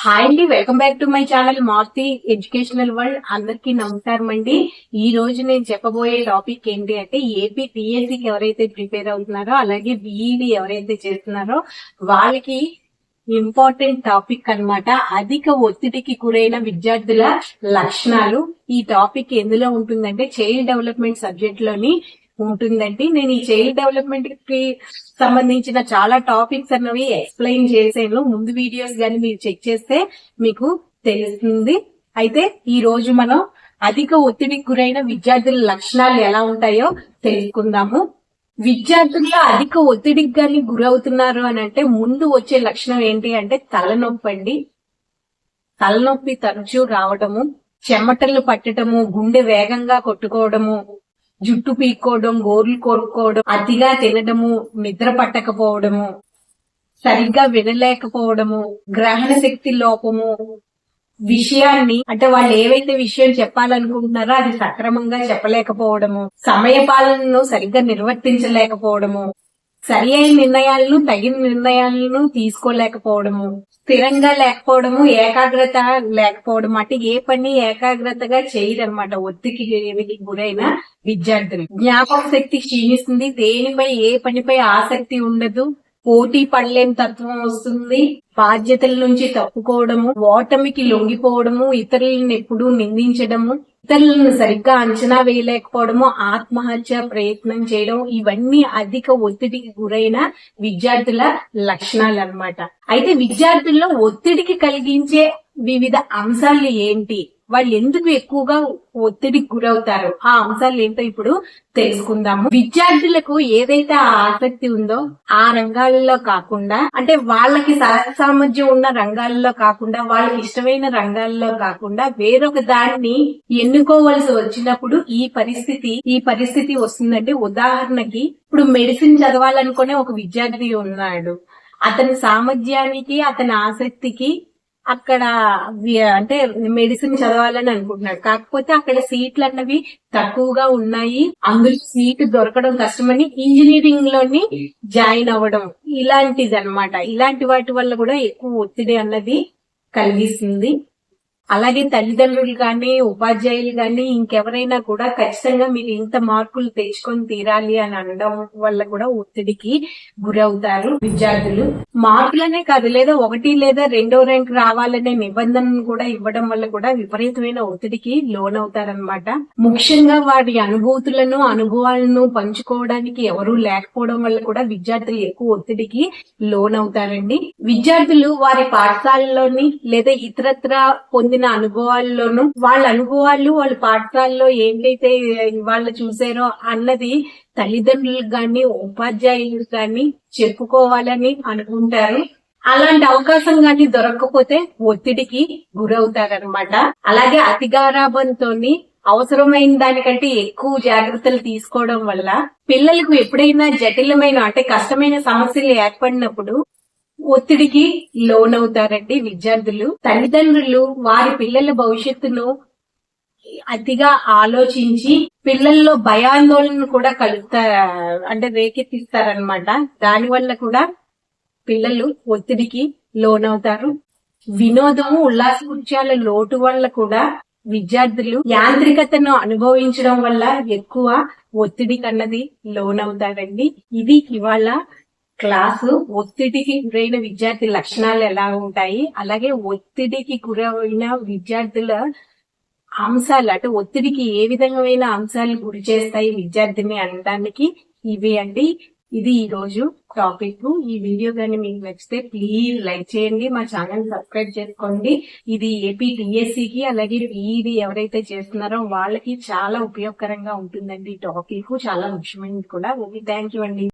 Hi అండి welcome back to my channel Marthi educational world అందరికీ నమస్కారం అండి. ఈ రోజు నేను చెప్పబోయే టాపిక్ ఏంటి అంటే ఏపీ పిఎస్సికి ఎవరైతే ప్రిపేర్ అవుతున్నారో అలాగే బిఈడి ఎవరైతే చేస్తున్నారో వాళ్ళకి ఇంపార్టెంట్ టాపిక్ అన్నమాట. అధిక ఒత్తిడికి గురైన విద్యార్థుల లక్షణాలు. ఈ టాపిక్ ఎందులో ఉంటుందంటే చైల్డ్ డెవలప్మెంట్ సబ్జెక్ట్లోని ఉంటుందండి. నేను ఈ చైల్డ్ డెవలప్మెంట్కి సంబంధించిన చాలా టాపిక్స్ అన్నవి ఎక్స్ప్లెయిన్ చేసాను ముందు వీడియోస్ కానీ మీరు చెక్ చేస్తే మీకు తెలుస్తుంది. అయితే ఈ రోజు మనం అధిక ఒత్తిడికి గురైన విద్యార్థుల లక్షణాలు ఎలా ఉంటాయో తెలుసుకుందాము. విద్యార్థుల్లో అధిక ఒత్తిడికి గాని గురవుతున్నారు అని అంటే ముందు వచ్చే లక్షణం ఏంటి అంటే తలనొప్పి అండి. తలనొప్పి తరచూ రావడము చెమటలు పట్టడము గుండె వేగంగా కొట్టుకోవడము జుట్టు పీక్కోవడం గోర్లు కొరుక్కోవడం అతిగా తినడము నిద్ర పట్టకపోవడము సరిగ్గా వినలేకపోవడము గ్రహణ శక్తి లోపము విషయాన్ని అంటే వాళ్ళు ఏవైతే విషయం చెప్పాలనుకుంటున్నారో అది సక్రమంగా చెప్పలేకపోవడము సమయ పాలనను సరిగ్గా నిర్వర్తించలేకపోవడము సరి అయిన నిర్ణయాలను తగిన నిర్ణయాలను తీసుకోలేకపోవడము స్థిరంగా లేకపోవడము ఏకాగ్రత లేకపోవడం అంటే ఏ పని ఏకాగ్రతగా చేయరన్నమాట. ఒత్తిడికి గురైన విద్యార్థులు. జ్ఞాపక శక్తి క్షీణిస్తుంది. దేనిపై ఏ పనిపై ఆసక్తి ఉండదు. పోటీ పడలేని తత్వం వస్తుంది. బాధ్యతల నుంచి తప్పుకోవడము ఓటమికి లొంగిపోవడము ఇతరులను ఎప్పుడూ నిందించడము ఇతరులను సరిగ్గా అంచనా వేయలేకపోవడము ఆత్మహత్య ప్రయత్నం చేయడం ఇవన్నీ అధిక ఒత్తిడికి గురైన విద్యార్థుల లక్షణాలు అన్నమాట అయితే విద్యార్థుల్లో ఒత్తిడికి కలిగించే వివిధ అంశాలు ఏంటి? వాళ్ళు ఎందుకు ఎక్కువగా ఒత్తిడికి గురవుతారు? ఆ అంశాలు ఏంటో ఇప్పుడు తెలుసుకుందాము. విద్యార్థులకు ఏదైతే ఆసక్తి ఉందో ఆ రంగాల్లో కాకుండా అంటే వాళ్ళకి సామర్థ్యం ఉన్న రంగాల్లో కాకుండా వాళ్ళకి ఇష్టమైన రంగాల్లో కాకుండా వేరొక దాన్ని ఎన్నుకోవలసి వచ్చినప్పుడు ఈ పరిస్థితి ఈ పరిస్థితి వస్తుందంటే ఉదాహరణకి ఇప్పుడు మెడిసిన్ చదవాలనుకునే ఒక విద్యార్థి ఉన్నాడు. అతని సామర్థ్యానికి అతని ఆసక్తికి అక్కడ అంటే మెడిసిన్ చదవాలని అనుకుంటున్నాడు కాకపోతే అక్కడ సీట్లు అన్నవి తక్కువగా ఉన్నాయి. అందులో సీట్ దొరకడం కష్టమని ఇంజనీరింగ్లోని జాయిన్ అవ్వడం ఇలాంటిది అన్నమాట ఇలాంటి వాటి వల్ల కూడా ఎక్కువ ఒత్తిడి అన్నది కలిగిస్తుంది. అలాగే తల్లిదండ్రులు కానీ ఉపాధ్యాయులు కానీ ఇంకెవరైనా కూడా ఖచ్చితంగా మీరు ఇంత మార్కులు తెచ్చుకొని తీరాలి అని అనడం వల్ల కూడా ఒత్తిడికి గురవుతారు విద్యార్థులు. మార్కులనే కాదు లేదా ఒకటి లేదా రెండో ర్యాంక్ రావాలనే నిబంధనను కూడా ఇవ్వడం వల్ల కూడా విపరీతమైన ఒత్తిడికి లోనవుతారనమాట ముఖ్యంగా వారి అనుభూతులను అనుభవాలను పంచుకోవడానికి ఎవరూ లేకపోవడం వల్ల కూడా విద్యార్థులు ఎక్కువ ఒత్తిడికి లోనవుతారండి. విద్యార్థులు వారి పాఠశాలలోని లేదా ఇతరత్ర పొందిన అనుభవాల్లోనూ వాళ్ళ అనుభవాలు వాళ్ళ పాఠశాలలో ఏంటైతే వాళ్ళు చూసారో అన్నది తల్లిదండ్రులకు కానీ ఉపాధ్యాయులకు కానీ చెప్పుకోవాలని అనుకుంటారు. అలాంటి అవకాశం కానీ దొరకకపోతే ఒత్తిడికి గురవుతారనమాట అలాగే అతిగారాభంతో అవసరమైన దానికంటే ఎక్కువ జాగ్రత్తలు తీసుకోవడం వల్ల పిల్లలకు ఎప్పుడైనా జటిలమైన అంటే కష్టమైన సమస్యలు ఏర్పడినప్పుడు ఒత్తిడికి లోనవుతారండి విద్యార్థులు. తల్లిదండ్రులు వారి పిల్లల భవిష్యత్తును అతిగా ఆలోచించి పిల్లల్లో భయాందోళన కూడా కలుగుతా అంటే రేకెత్తిస్తారనమాట దాని వల్ల కూడా పిల్లలు ఒత్తిడికి లోనవుతారు. వినోదము ఉల్లాస కృత్యాల లోటు వల్ల కూడా విద్యార్థులు యాంత్రికతను అనుభవించడం వల్ల ఎక్కువ ఒత్తిడి కన్నది లోనవుతారండి. ఇది ఇవాళ క్లాసు ఒత్తిడికి గురైన విద్యార్థి లక్షణాలు ఎలా ఉంటాయి? అలాగే ఒత్తిడికి గురైన విద్యార్థుల అంశాలు అంటే ఒత్తిడికి ఏ విధమైన అంశాలు గురి చేస్తాయి విద్యార్థిని అనడానికి? ఇవి అండి. ఇది ఈ రోజు టాపిక్. ఈ వీడియో కానీ మీకు నచ్చితే ప్లీజ్ లైక్ చేయండి మా ఛానల్ సబ్స్క్రైబ్ చేసుకోండి. ఇది ఏపీ కి అలాగే ఈది ఎవరైతే చేస్తున్నారో వాళ్ళకి చాలా ఉపయోగకరంగా ఉంటుందండి ఈ టాపిక్. చాలా ముఖ్యమైనది కూడా. ఓకే థ్యాంక్ యూ అండి.